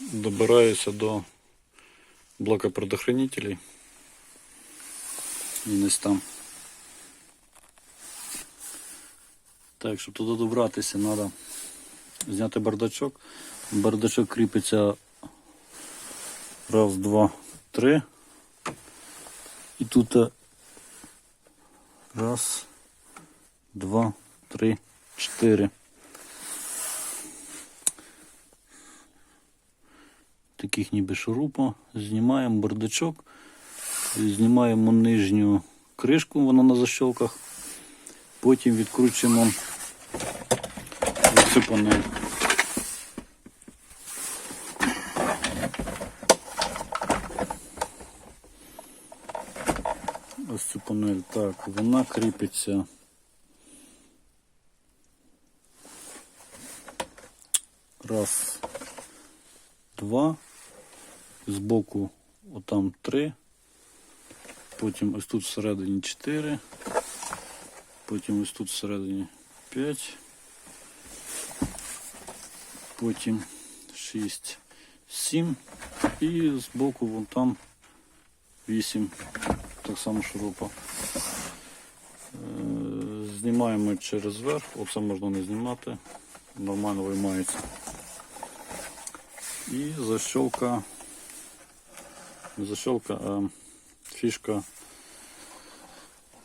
добираюся до блока предохранителей. Він ось там. Так, щоб туди добратися, треба зняти бардачок. Бардачок кріпиться раз, два, три. І тут е, раз, два, три, чотири. Таких ніби шурупа. Знімаємо бардачок, знімаємо нижню кришку, вона на защолках. Потім відкручуємо цю панель. Ось цю панель. Так, вона кріпиться. Раз, два. Збоку отам три. Потім ось тут всередині чотири. Потім ось тут всередині 5. Потім 6, 7. І збоку вон там 8. Так само шурупа. Е, Знімаємо через верх. Оце можна не знімати. Нормально виймається. І защолка. Не защолка, а фішка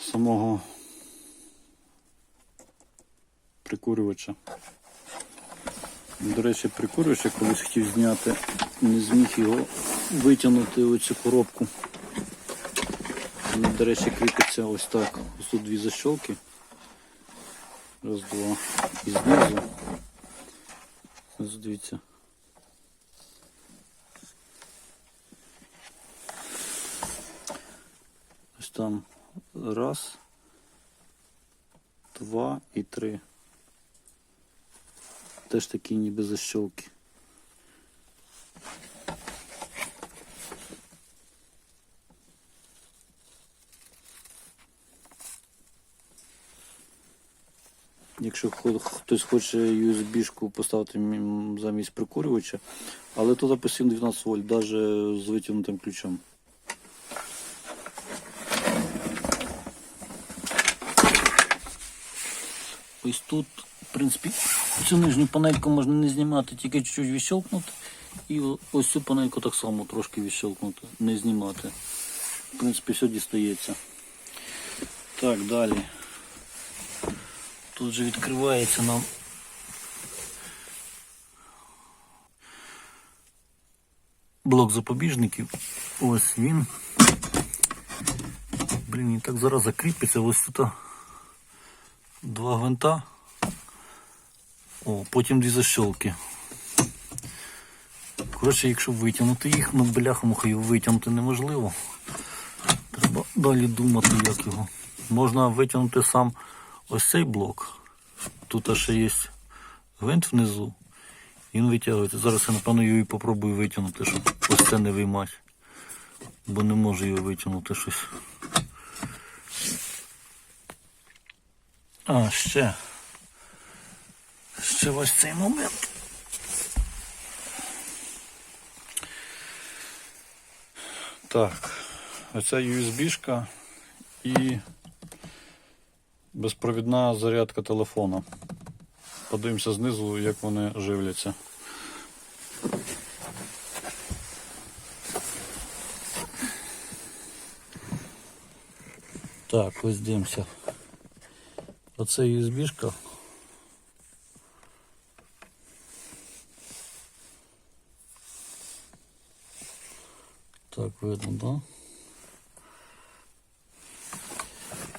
самого прикурювача. До речі, прикурювач колись хотів зняти, не зміг його витягнути оцю коробку. Він, до речі, кріпиться ось так. Ось тут дві защолки. Раз, два. І знизу. Дивіться. Ось там раз, два і три. Теж такі ніби защолки. Якщо хтось хоче USB-шку поставити замість прикурювача, але тут допустим 12 вольт, навіть з витягнутим ключом. Ось тут, в принципі, цю нижню панельку можна не знімати, тільки чуть-чуть відщелкнути. І ось цю панельку так само трошки відщелкнути, не знімати. В принципі, все дістається. Так, далі. Тут же відкривається нам. Блок запобіжників. Ось він. Блін, і так зараз закріпиться. Ось тут два гвинта. О, потім дві защолки. Коротше, якщо витягнути їх, ну бляха-муха його витягнути неможливо. Треба далі думати, як його. Можна витягнути сам ось цей блок. Тут ще є гвинт внизу. Він витягується. Зараз я напевно його і попробую витягнути, щоб ось це не виймати. Бо не можу його витягнути щось. А, ще. Ще ось цей момент. Так, оця USB-шка і безпровідна зарядка телефона. Подивимося знизу, як вони живляться. Так, ось дивимося. Оце USB-шка. Так, видно, да?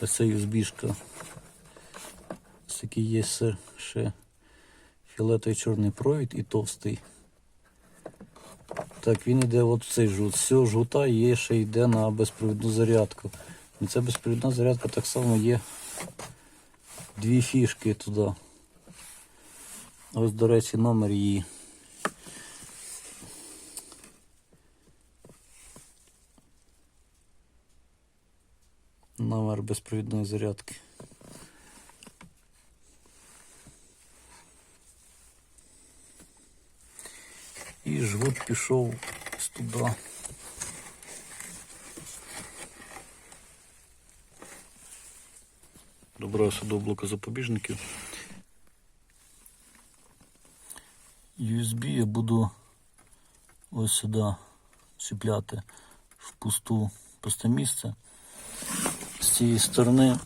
Ось це такий є ще- фіолетовий чорний провід і товстий. Так, він йде в цей жгут. З цього є ще йде на безпровідну зарядку. І ця безпровідна зарядка так само є дві фішки туди. Ось, до речі, номер її. Номер безпровідної зарядки. І жгут пішов туди. Добрався до блока запобіжників. USB я буду ось сюди чіпляти в пусту пусте місце. З цієї сторони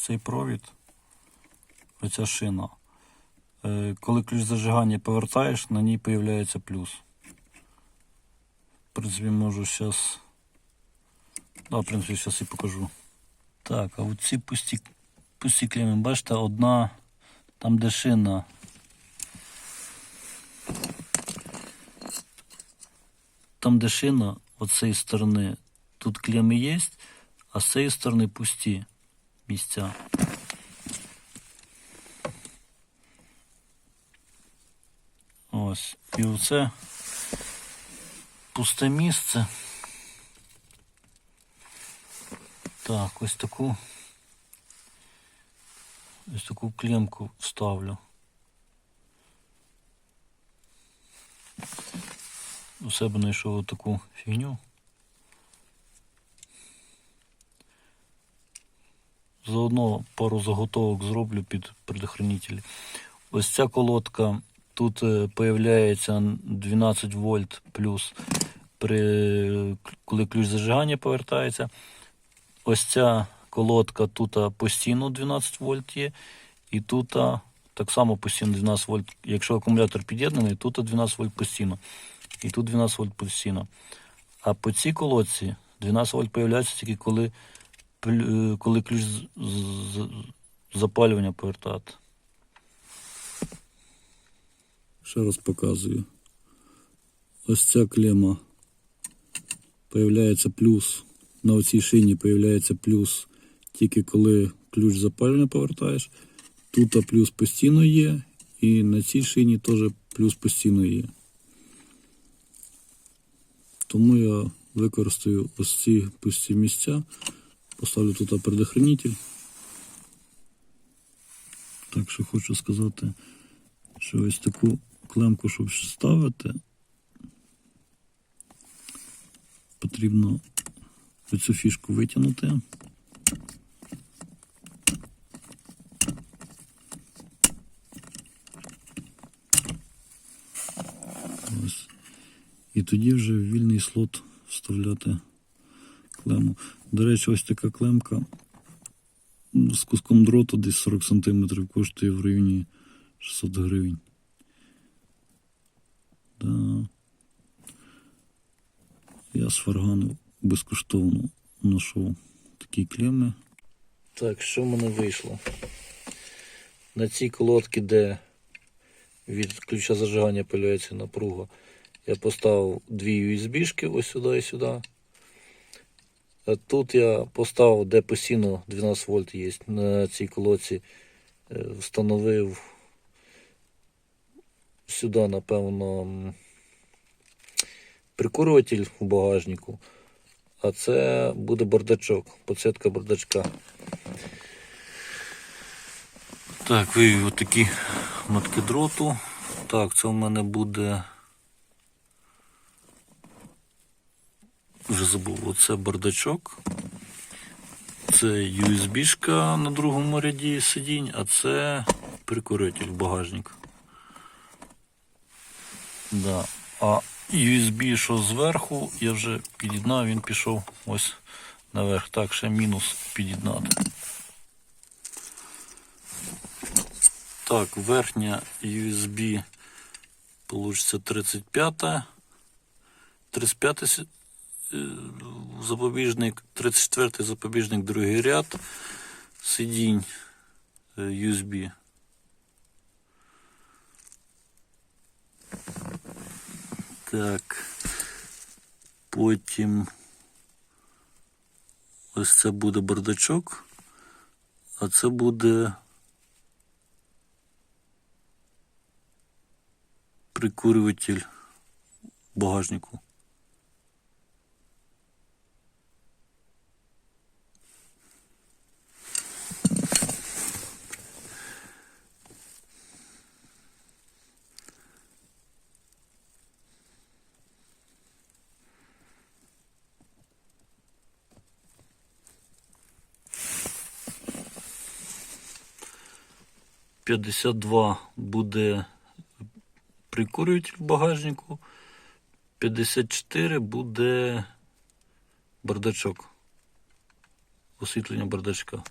цей провід, оця шина. Е, Коли ключ зажигання повертаєш, на ній з'являється плюс. В принципі, можу зараз. Да, в принципі, зараз і покажу. Так, а оці пусті, пусті клеми, бачите, одна там де шина. Там де шина, от з цієї сторони, тут клеми є, а з цієї сторони пусті місця. Ось. І оце пусте місце. Так, ось таку. Ось таку клемку вставлю. У себе знайшов таку фігню. Заодно пару заготовок зроблю під предохранителі. Ось ця колодка. Тут е, появляється 12 вольт плюс при коли ключ зажигання повертається. Ось ця колодка тут постійно 12 вольт є. І тут так само постійно 12 вольт. Якщо акумулятор під'єднаний, тут 12 вольт постійно. І тут 12 вольт постійно. А по цій колодці 12 вольт появляється тільки коли, е, коли ключ запалювання повертати. Ще раз показую. Ось ця клема. Появляється плюс. На оцій шині появляється плюс тільки коли ключ запалювання повертаєш. Тут плюс постійно є. І на цій шині теж плюс постійно є. Тому я використаю ось ці пусті місця. Поставлю тут предохранитель. Так що хочу сказати, що ось таку клемку, щоб ставити, потрібно оцю фішку витягнути. Ось. І тоді вже в вільний слот вставляти клему. До речі, ось така клемка з куском дроту десь 40 см коштує в районі 600 гривень. Да. Я з фаргану безкоштовно знайшов такі клеми. Так, що в мене вийшло? На цій колодці, де від ключа зажигання появляється напруга, я поставив дві USB-шки ось сюди і сюди. А тут я поставив, де постійно 12 вольт є на цій колодці, е, встановив сюди, напевно, прикурюватель у багажнику. А це буде бардачок, підсвітка бардачка. Так, вивів отакі мотки дроту. Так, це у мене буде. Вже забув, оце бардачок. Це USB-шка на другому ряді сидінь, а це прикуритель багажник. Да. А USB, що зверху, я вже під'єднав, він пішов ось наверх. Так, ще мінус під'єднати. Так, верхня USB получиться 35. 35 с- е, запобіжник, 34-й запобіжник, другий ряд. Сидінь е, USB. Так. Потім ось це буде бардачок, а це буде прикурюватель багажнику. П'ятдесят два буде прикурюватель в багажнику. 54 буде бардачок. Освітлення бардачка.